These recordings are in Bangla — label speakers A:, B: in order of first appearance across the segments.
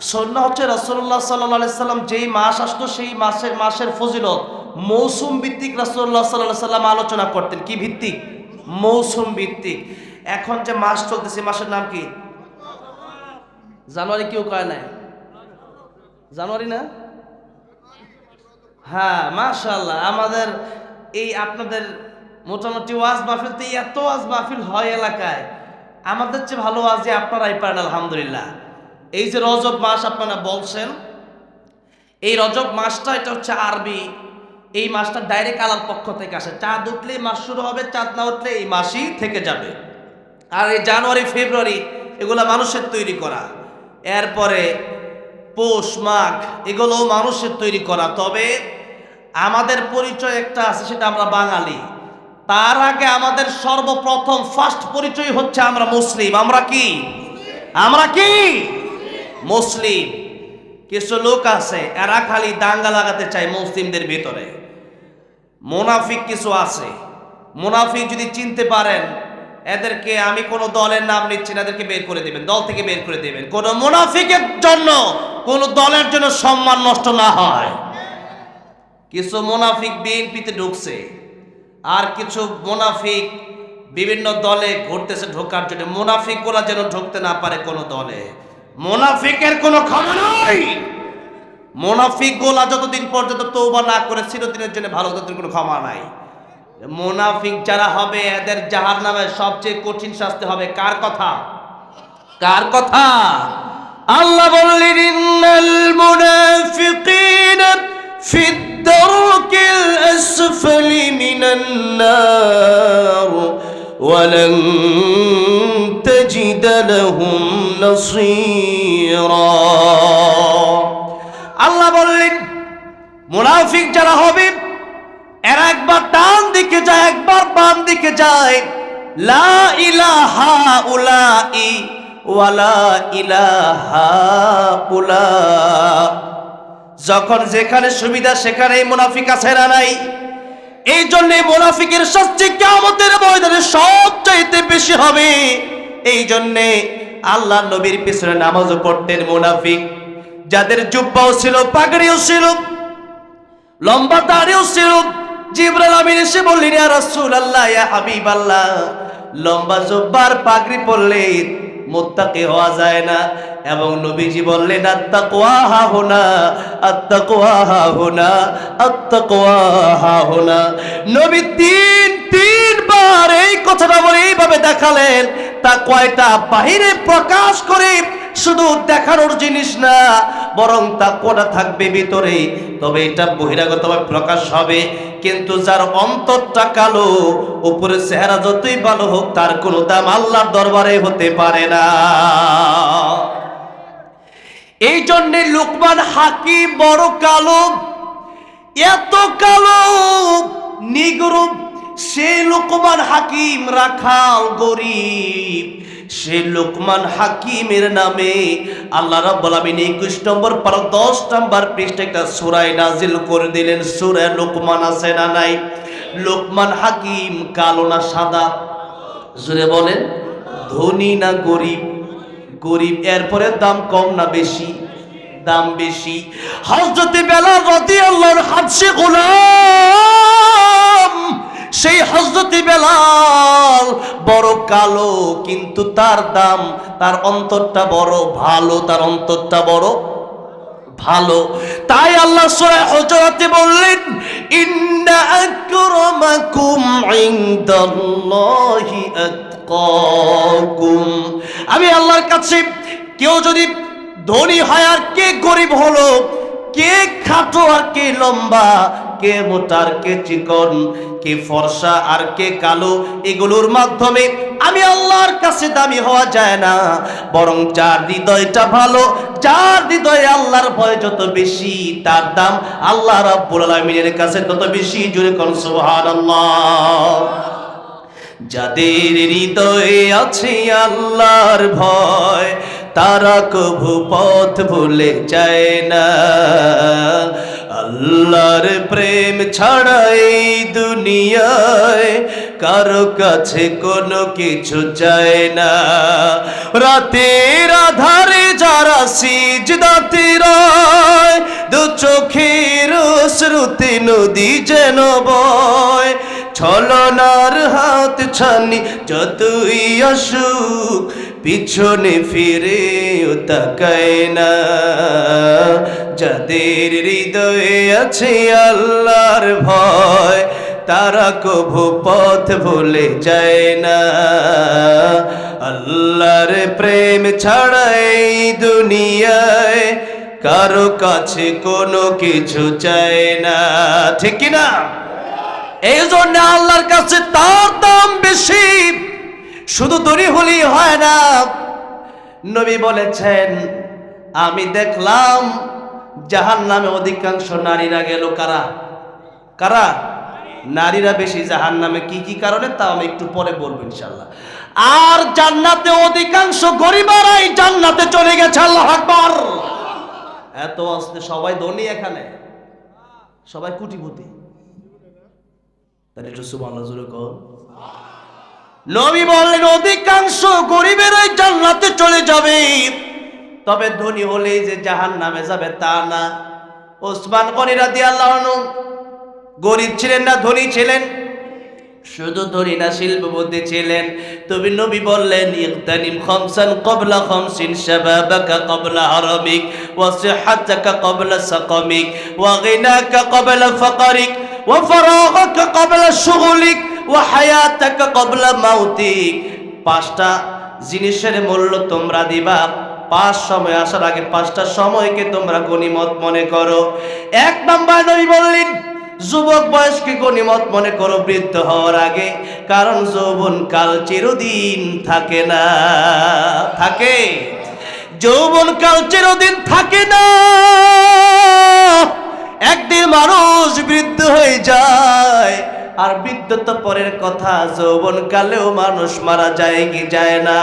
A: সন্না হচ্ছে রসল্লাহ সাল্লাহ সাল্লাম যেই মাস আসতো সেই মাসের মাসের ফজিলত। মৌসুম ভিত্তিক রসল্লাহ সাল্লাহ সাল্লাম আলোচনা করতেন। কি ভিত্তিক? মৌসুম ভিত্তিক। এখন যে মাস চলতেছে, মাসের নাম কি? জানুয়ারি কেউ কয় নাই? জানুয়ারি না? হ্যাঁ মাশাল্লাহ আমাদের এই আপনাদের মোটামুটি ওয়াজ মাহফিল তো এত ওয়াজ মাহফিল হয় এলাকায়। আমাদের চেয়ে ভালো ওয়াজে আপনারাই পারেন, আলহামদুলিল্লাহ। এই যে রজব মাস আপনারা বলছেন, এই রজব মাসটা এটা হচ্ছে আরবি, এই মাসটা ডাইরেক্ট আলার পক্ষ থেকে আসে। চাঁদ উঠলে মাস শুরু হবে, চাঁদ না উঠলে এই মাসই থেকে যাবে। আর এই জানুয়ারি, ফেব্রুয়ারি, এগুলো মানুষের তৈরি করা। এরপরে পৌষ, মাঘ এগুলো মানুষের তৈরি করা। তবে আমাদের পরিচয় একটা আছে, সেটা আমরা বাঙালি। তার আগে আমাদের সর্বপ্রথম ফার্স্ট পরিচয় হচ্ছে আমরা মুসলিম। আমরা কি? আমরা কি? মুসলিম। কিছু লোক আছে, এরা খালি দাঙ্গা লাগাতে চায় মুসলিমদের ভিতরে। মোনাফিক কিছু আছে। মোনাফিক যদি চিনতে পারেন, এদেরকে আমি কোনো দলের নাম নিচ্ছি না, এদেরকে বের করে দেবেন, দল থেকে বের করে দেবেন। কোন মোনাফিকের জন্য কোন দলের জন্য সম্মান নষ্ট না হয়। কিছু মোনাফিক বিএনপিতে ঢুকছে, আর কিছু মোনাফিক বিভিন্ন দলে ঘুরতেছে ঢোকার জন্য। মোনাফিকগুলা যেন ঢুকতে না পারে কোনো দলে। মোনাফিকের কোনো ক্ষমা নাই। মোনাফিক গোলা যতদিন পর্যন্ত তৌবা না করে চিরদিনের জন্য ভালো তাদের কোনো ক্ষমা নাই। মোনাফিক যারা হবে, এদের জাহার নামে সবচেয়ে কঠিন শাস্তি হবে কার কথা? কার কথা? আল্লাহ বললেন, ইন্নাল মুনাফিকিন ফি আল্লাহ বললেন, মুনাফিক যারা হবে, এরা একবার ডান দিকে যায়, একবার বাম দিকে যায়। লা ইলাহা উলাই ওয়ালা ইলাহা উলা। যখন যেখানে সুবিধা সেখানে মুনাফিক আছে না নাই। এই জন্য মুনাফিকের শাস্তি কিয়ামতের ময়দানে সবচাইতে বেশি হবে। এই জন্যে আল্লাহ নবীর পিছনে নামাজও পড়তেন মুনাফিক। যাদের জুব্বাও ছিল, পাগড়িও ছিল, লম্বা দাড়িও ছিল। জিব্রাইল আমিন এসে বললেন, ইয়া রাসূলুল্লাহ, ইয়া হাবিবাল্লাহ, লম্বা জুব্বার পাগড়ি পরলে মুত্তাকি হওয়া যায় না। এবং নবীজি বললেন আত্তাকওয়া হা হোনা আত্তাকওয়া হা হোনা আত্তাকওয়া হা হোনা। নবী তিন তিনবার এই কথাটা বলে এইভাবে দেখালেন। তা কয়টা বাহিরে প্রকাশ করে শুধু দেখানোর জিনিস না, বরং তা কোটা থাকবে ভিতরে? তবে এটা বহিরাগতভাবে প্রকাশ হবে, কিন্তু যার অন্তরটা কালো, উপরে চেহারা যতই ভালো হোক, তার কোনো দাম আল্লাহর দরবারে হতে পারে না। এই জন্যে লোকমান হাকিম বড় কালো, এত কালো নিগরূপ সে লোকমান হাকিম রাখাল গরিব। সে লোকমান হাকিমের নামে আল্লাহ রাব্বুল 21 নম্বর পার 10 নম্বর পৃষ্ঠা একটা সূরা নাজিল করে দিলেন, সূরা লোকমান আছে না নাই? লোকমান হাকিম কালো না সাদা? জুড়ে বলেন, ধনী না গরিব? গরিব এরপরে দাম কম না বেশি? দাম বেশি। হজরতে বেলা রদি আল্লাহর হাদসে গোলাম! সেই হজরতে বেলাল বড় কালো, কিন্তু তার দাম, তার অন্তরটা বড় ভালো, তার অন্তরটা বড় ভালো। তাই আল্লাহ সূরা হুজুরাতে বললেন আমি আল্লাহর কাছে, কেউ যদি ধনী হয় আর কে গরিব হলো, কে খাটো আর কে লম্বা কে মোটা আর কে চিকন, কে ফর্সা আর কে কালো, এগুলোর মাধ্যমে আমি আল্লাহর কাছে দামি হওয়া যায় না। বরং যার হৃদয়টা ভালো, যার হৃদয়ে আল্লাহর ভয় যত বেশি, তার দাম আল্লাহ রাব্বুল আলামিনের কাছে তত বেশি। জুড়ে কোন সুবহানাল্লাহ। যাদের হৃদয়ে আছে আল্লাহর ভয়, তারা কভু পথ ভুলে যায় না। আল্লাহর প্রেম ছাড়া এই দুনিয়ায় কারও কাছে কোনো কিছু চায় না। রাতের আধারে
B: যারা সিজদাতে রয় দু চোখের শ্রুতি নদী যেন বয়। ছলনার হাত ছানি যতই আসুক পিছনে ফিরে তাকায় না। যাদের হৃদয়ে আছে আল্লাহর ভয়, তারা কভু পথ ভুলে যায় না। আল্লাহর প্রেম ছাড়াই দুনিয়ায় কারও কাছে কোনো কিছু চায় না। ঠিক না এই জন্য আল্লাহর কাছে তার দাম বেশি। শুধু দড়ি হলেই হয় না। নবী বলেছেন, আমি দেখলাম জাহান নামে অধিকাংশ নারীরা গেল কারা? কারা? নারীরা বেশি জাহান নামে কি কি কারণে? তা আমি একটু পরে বলব ইনশাল্লাহ আর জান্নাতে অধিকাংশ গরিবারাই জান্নাতে চলে গেছে, আল্লাহ আকবার। এত আসতে সবাই ধনী এখানে। সবাই কুটিপতি তাহলে একটু সুবহানাল্লাহ জোরে কর নবী বললেন, অধিকাংশ গরিবেরাই জান্নাতে চলে যাবে। তবে ধনী হলেই যে জাহান নামে যাবে তা না। ওসমান গনি রাদিয়াল্লাহু আনহু গরিব ছিলেন না, ধনী ছিলেন? শুধু ধনী না, শিল্পপতি ছিলেন। তবে নবী বললেন ইগতানিম খামসান ক্বাবলা খামসিন শাবাবাকা ক্বাবলা হারামিক, ওয়া সিহহাতাকা ক্বাবলা সাকামিক, ওয়া গিনাকা ক্বাবলা ফাকারিক, ওয়া ফারাগাকা ক্বাবলা শুগুলিক। ওয়া হায়াতাকা ক্বাবলা মাউতিক। পাঁচটা জিনিসের মূল্য তোমরা দিবা। পাঁচ সময় আসার আগে পাঁচটা সময়কে তোমরা গনিমত মনে করো। এক নম্বর নবী বললেন, যুবক বয়সকে গনিমত মনে করো, বৃদ্ধ হওয়ার আগে, কারণ যৌবন কাল চিরদিন থাকে না। থাকে। যৌবন কাল চিরদিন থাকে না। একদিন মানুষ বৃদ্ধ হয়ে যায়। আর বৃদ্ধ তো পরের কথা, যৌবন কালেও মানুষ মারা যায় কি যায় না।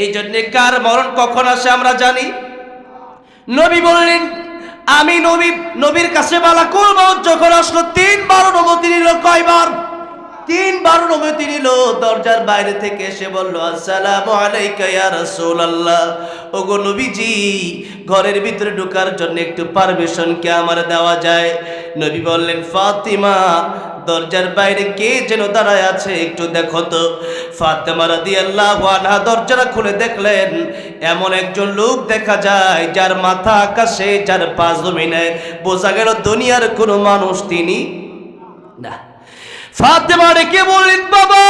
B: এই জন্যে কার মরণ কখন আসে আমরা জানি? নবী বললেন, আমি নবী, নবীর কাছে মালাকুল মাউত যখন আসলো তিনবার অনুমতি নিল কয়বার? তিনবার অনুমতি নিল। দরজার বাইরে থেকে এসে বলল, আসসালামু আলাইকা ইয়া রাসূলুল্লাহ। ওগো নবীজি, ঘরের ভিতরে ঢোকার জন্য একটু পারমিশন কে আমার দেওয়া যায়? নবী বললেন, ফাতিমা, দরজার বাইরে কে যেন দাঁড়ায় আছে একটু দেখো তো। ফাতেমা রাদিয়াল্লাহু আনহা দরজাটা খুলে দেখলেন, এমন একজন লোক দেখা যায় যার মাথা আকাশে, যার পা জমিনে। বোঝা গেল দুনিয়ার কোনো মানুষ তিনি না। ফাতেমা কে বললেন, বাবা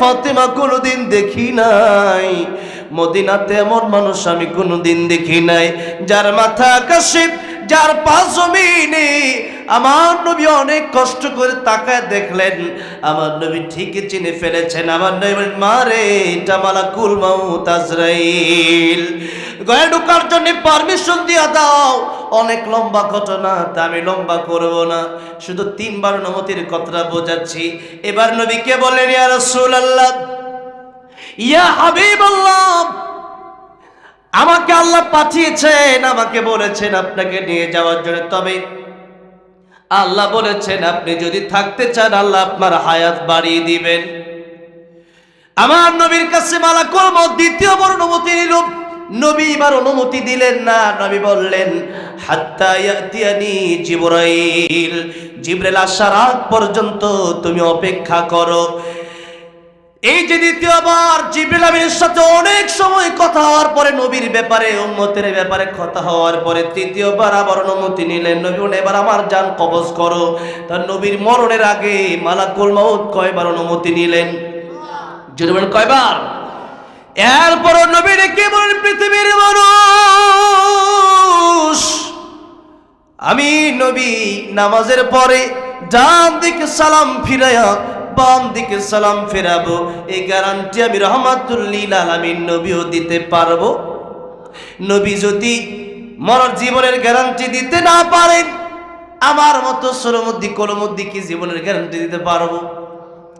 B: ফাতেমা কোনোদিন দেখি নাই। মদিনাতে এমন মানুষ আমি কোনোদিন দেখি নাই। যার মাথা আকাশে যার পা জমিনে, আমার নবী অনেক কষ্ট করে তাকায় দেখলেন। আমার নবী ঠিকই চিনে ফেলেছেন। আমার নবী মারে এটা মালাকুল মাউত আজরাইল। গয়ে ঢোকার জন্য পারমিশন দিয়া দাও। অনেক লম্বা ঘটনা, তা আমি লম্বা করব না। শুধু তিনবার অনুমতির কথাটা বোঝাচ্ছি। এবার নবীকে বলেন, ইয়া রাসূলুল্লাহ, ইয়া হাবিবাল্লাহ, আমাকে আল্লাহ পাঠিয়েছেন, আমাকে বলেছেন আপনাকে নিয়ে যাওয়ার জন্য। তবে আল্লাহ বলেছেন, আপনি যদি থাকতে চান, আল্লাহ আপনার হায়াত বাড়িয়ে দিবেন। আমার নবীর কাছে মালা কর্ম দ্বিতীয় বড় অনুমতি নিল। নবী এবার অনুমতি দিলেন না, নবী বললেন, হাত্তা ইয়াতিয়ানি জিবরাইল জিবরাইল আসার আগ পর্যন্ত তুমি অপেক্ষা করো। এই যে দ্বিতীয়বার জিবরিল আমিনের সাথে অনেক সময় কথা হওয়ার পরে, নবীর ব্যাপারে, উম্মতের ব্যাপারে কথা হওয়ার পরে তৃতীয়বার আবার অনুমতি নিলেন। নবী এবার আমার যান কবজ করো। তার নবীর মরণের আগে মালাকুল মাউত কয়বার অনুমতি নিলেন? যদি কয়বার? এরপর নবী রেখে বলেন পৃথিবীর মানুষ? আমি নবী নামাজের পরে ডান দিকে সালাম ফিরাইয়া বাম দিকে সালাম ফেরাবো। এই গ্যারান্টি আমি রহমাতুল্লিল আলামিন নবীও দিতে পারব। নবী যদি মরার জীবনের গ্যারান্টি দিতে না পারেন, আমার মতো সরমদ্দি কলমদ্দি কি জীবনের গ্যারান্টি দিতে পারব?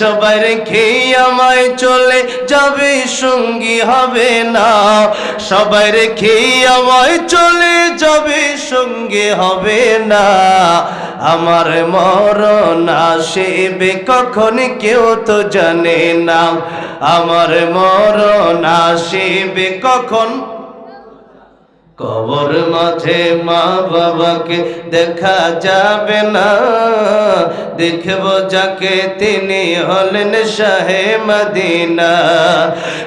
B: সবাই রেখে আমায় চলে যাবে, সঙ্গী হবে না। সবাই রেখে আমায় চলে যাবে, সঙ্গে হবে না। আমার মরণ আসিবে কখন কেউ তো জানে না। আমার মরণ আসিবে কখন কবর মাঝে মা বাবাকে দেখা যাবে না। দেখব যাকে তিনি হলেন শাহে মদিনা।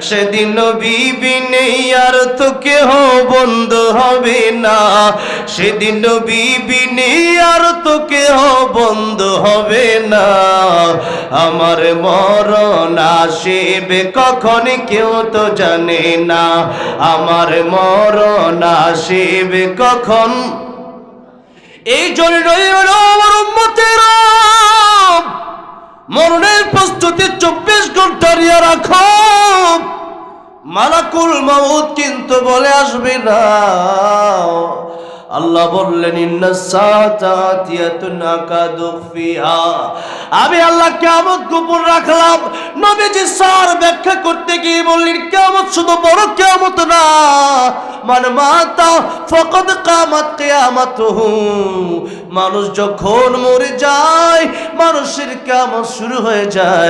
B: সেদিন বিবি নেই আর তো কেহ বন্ধ হবে না। সেদিন বিবি নেই আর তো কেহ বন্ধ হবে না। আমার মরণ আসিবে কখন কেউ তো জানে না। আমার মরণ আসিবে কখন? এই জন্যই উম্মতেরা। মরণের প্রস্তুতি চব্বিশ ঘণ্টা রিয়া রাখো। মালাকুল মামুদ কিন্তু বলে আসবে না। আল্লাহ বললেন আমি আল্লাহ কিয়ামত গোপন রাখলাম। নবীজি স্যার ব্যাখ্যা করতে গিয়ে বললেন, কিয়ামত শুধু বড় কিয়ামত না, মান মাতা ফকদ কামাত কিয়ামাতুহু। মানুষ যখন মরে যায়, মানুষের কিয়ামত শুরু হয়ে যায়।